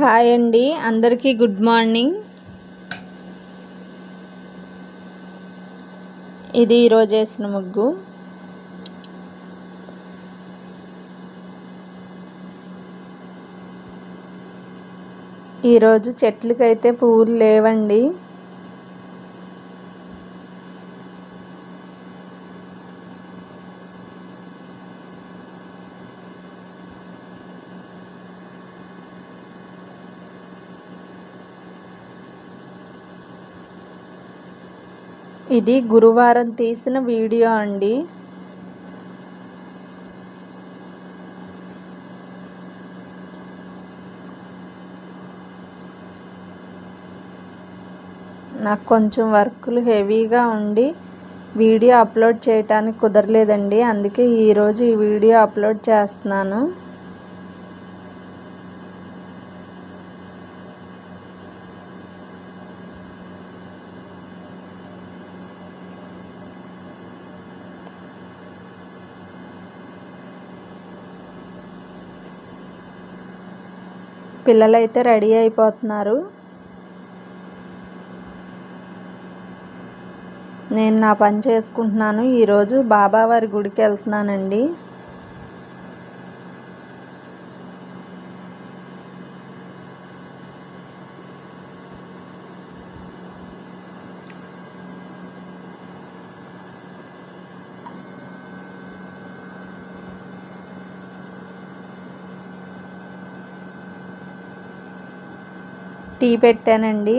Hi అండి అందరికీ good morning. ఇది ఈరోజు వేసిన ముగ్గు. ఈరోజు చెట్లకైతే పువ్వులు లేవండి. ఇది గురువారం తీసిన వీడియో అండి. నాకు కొంచెం వర్కులు హెవీగా ఉండి వీడియో అప్లోడ్ చేయటానికి కుదరలేదండి. అందుకే ఈరోజు ఈ వీడియో అప్లోడ్ చేస్తున్నాను. పిల్లలైతే రెడీ అయిపోతున్నారు. నేను నా పని చేసుకుంటున్నాను. ఈరోజు బాబావారి గుడికి వెళ్తున్నానండి. టీ పెట్టానండి.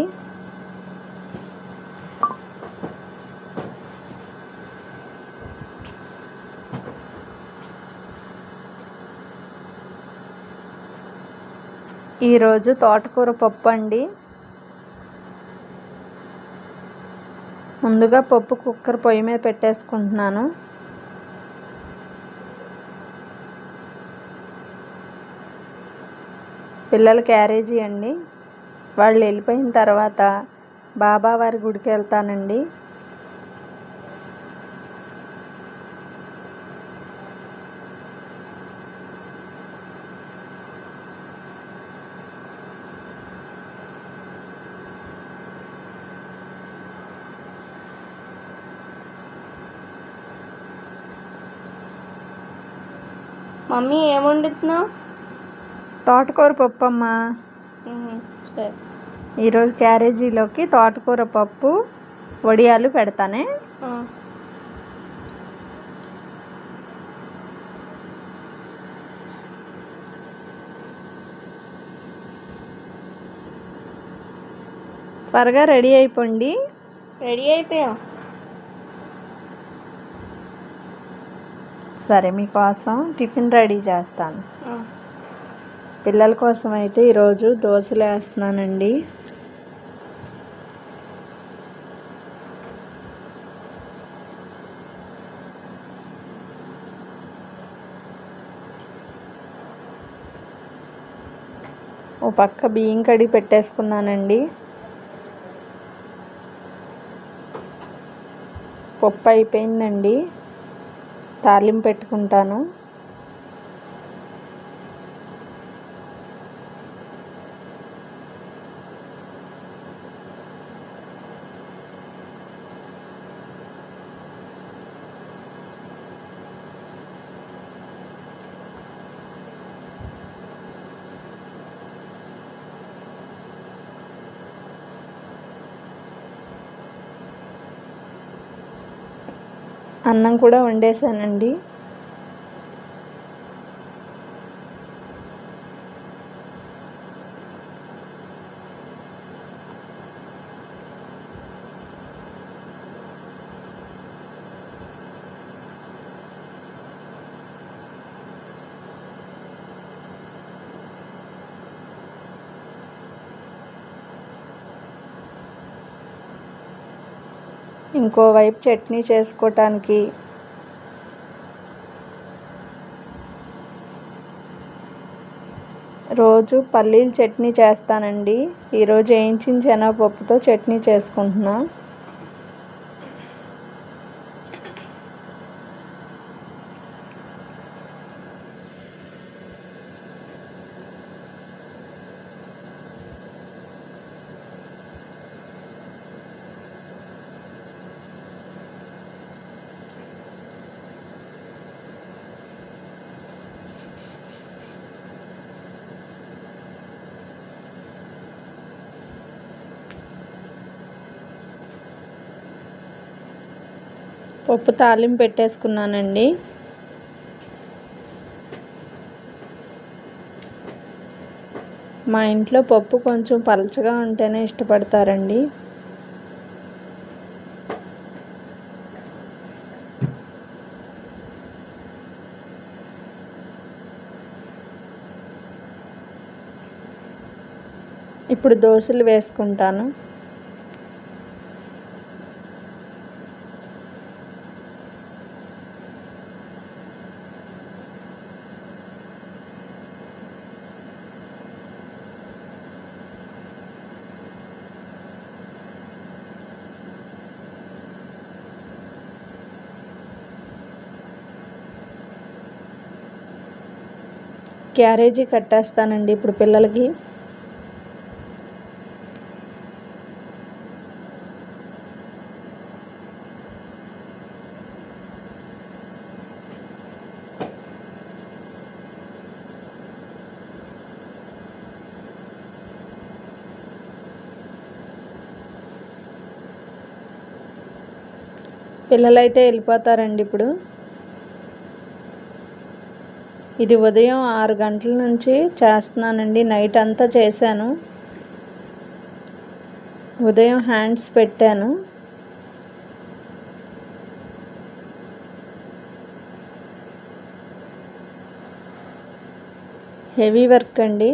ఈరోజు తోటకూర పప్పు అండి. ముందుగా పప్పు కుక్కర్ పొయ్యి మీద పెట్టేసుకుంటున్నాను. పిల్లల క్యారేజీ అండి. వాళ్ళు వెళ్ళిపోయిన తర్వాత బాబా వారి గుడికి వెళ్తానండి. మమ్మీ ఏం వండుతున్నావు? తోటకూర పప్పు అమ్మా సరే. ఈరోజు క్యారేజీలోకి తోటకూర పప్పు వడియాలు పెడతానే. త్వరగా రెడీ అయిపోండి. రెడీ అయిపోయాం? సరే మీకోసం టిఫిన్ రెడీ చేస్తాను. పిల్లల కోసం అయితే ఈరోజు దోశలు వేస్తున్నానండి. ఓ పక్క బియ్యం కడిగి పెట్టేసుకున్నానండి. పప్పు అయిపోయిందండి. తాలింపు పెట్టుకుంటాను. అన్నం కూడా వండేసానండి. ఇంకోవైపు చట్నీ చేసుకోవటానికి రోజు పల్లీల చట్నీ చేస్తానండి. ఈరోజు వేయించిన శనగపప్పుతో చట్నీ చేసుకుంటున్నాను పప్పు తాలింపు పెట్టేసుకున్నానండి. మా ఇంట్లో పప్పు కొంచెం పలచగా ఉంటేనే ఇష్టపడతారండి. ఇప్పుడు దోశలు వేసుకుంటాను. క్యారేజీ కట్టేస్తానండి ఇప్పుడు పిల్లలకి. పిల్లలైతే వెళ్ళిపోతారండి ఇప్పుడు. ఇది ఉదయం ఆరు గంటల నుంచి చేస్తున్నానండి. నైట్ అంతా చేశాను. ఉదయం హ్యాండ్స్ పెట్టాను. హెవీ వర్క్ అండి.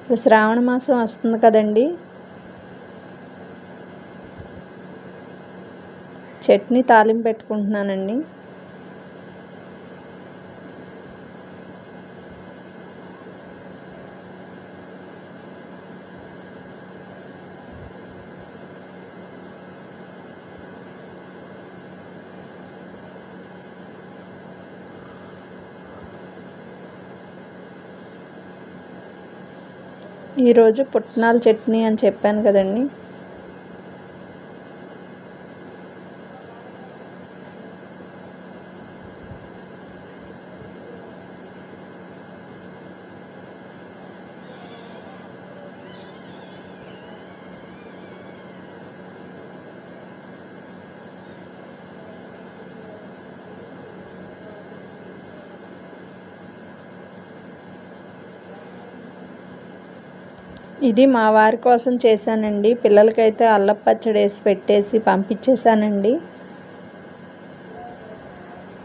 ఇప్పుడు శ్రావణ మాసం వస్తుంది కదండి. చట్నీ తాలింపు పెట్టుకుంటున్నానండి. ఈరోజు పుట్నాల చట్నీ అని చెప్పాను కదండి. ఇది మా వారి కోసం చేశానండి. పిల్లలకైతే అల్లం పచ్చడి వేసి పెట్టేసి పంపించేశానండి.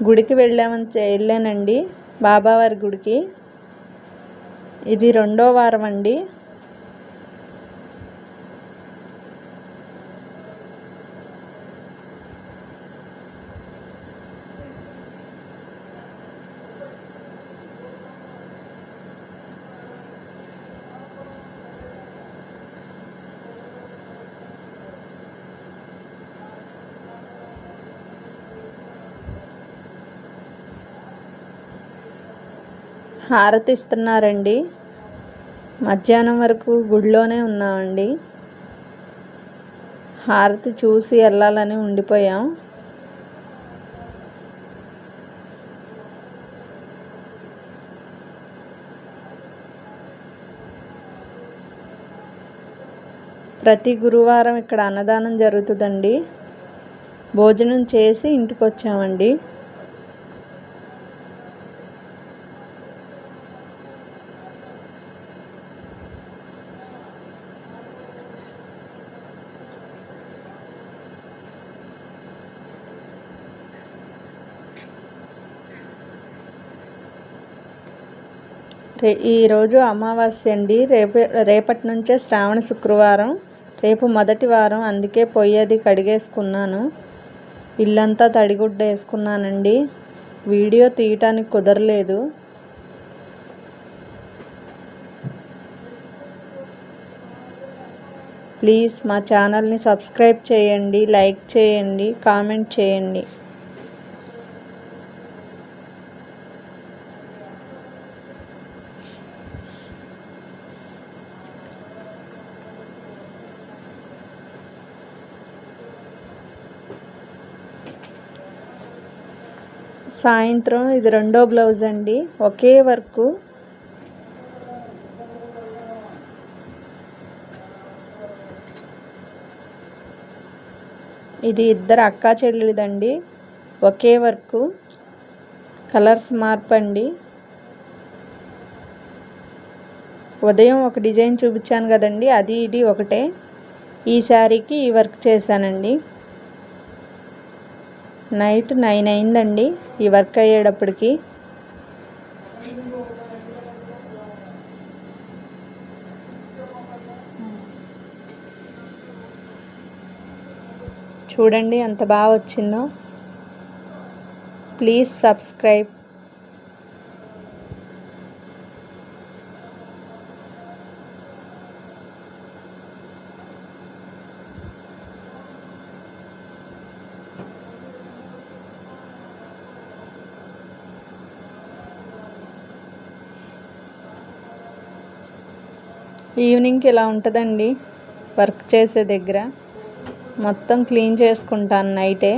గుడికి వెళ్ళామని వెళ్ళానండి. బాబావారి గుడికి. ఇది రెండో వారం అండి హారతి ఇస్తున్నారండి మధ్యాహ్నం వరకు గుడిలోనే ఉన్నామండి. హారతి చూసి వెళ్ళాలని ఉండిపోయాం. ప్రతి గురువారం ఇక్కడ అన్నదానం జరుగుతుందండి. భోజనం చేసి ఇంటికి వచ్చామండి రే ఈరోజు అమావాస్య అండి. రేపు రేపటి నుంచే శ్రావణ శుక్రవారం. రేపు మొదటి వారం. అందుకే పొయ్యి కడిగేసుకున్నాను. ఇల్లంతా తడిగుడ్డ వేసుకున్నానండి. వీడియో తీయటానికి కుదరలేదు. ప్లీజ్ మా ఛానల్ని సబ్స్క్రైబ్ చేయండి లైక్ చేయండి కామెంట్ చేయండి. సాయంత్రం ఇది రెండో బ్లౌజ్ అండి. ఒకే వర్కు. ఇది ఇద్దరు అక్కా చెల్లెలిదండి. ఒకే వర్కు. కలర్స్ మార్పండి. ఉదయం ఒక డిజైన్ చూపించాను కదండి. అది ఇది ఒకటే. ఈ శారీకి ఈ వర్క్ చేశానండి. నైట్ నైన్ అయిందండి. ఈ వర్క్ అయ్యేటప్పటికి. చూడండి ఎంత బాగా వచ్చిందో. Please subscribe. ఈవినింగ్కి ఇలా ఉంటుందండి వర్క్ చేసే దగ్గర. మొత్తం క్లీన్ చేసుకుంటాను నైటే.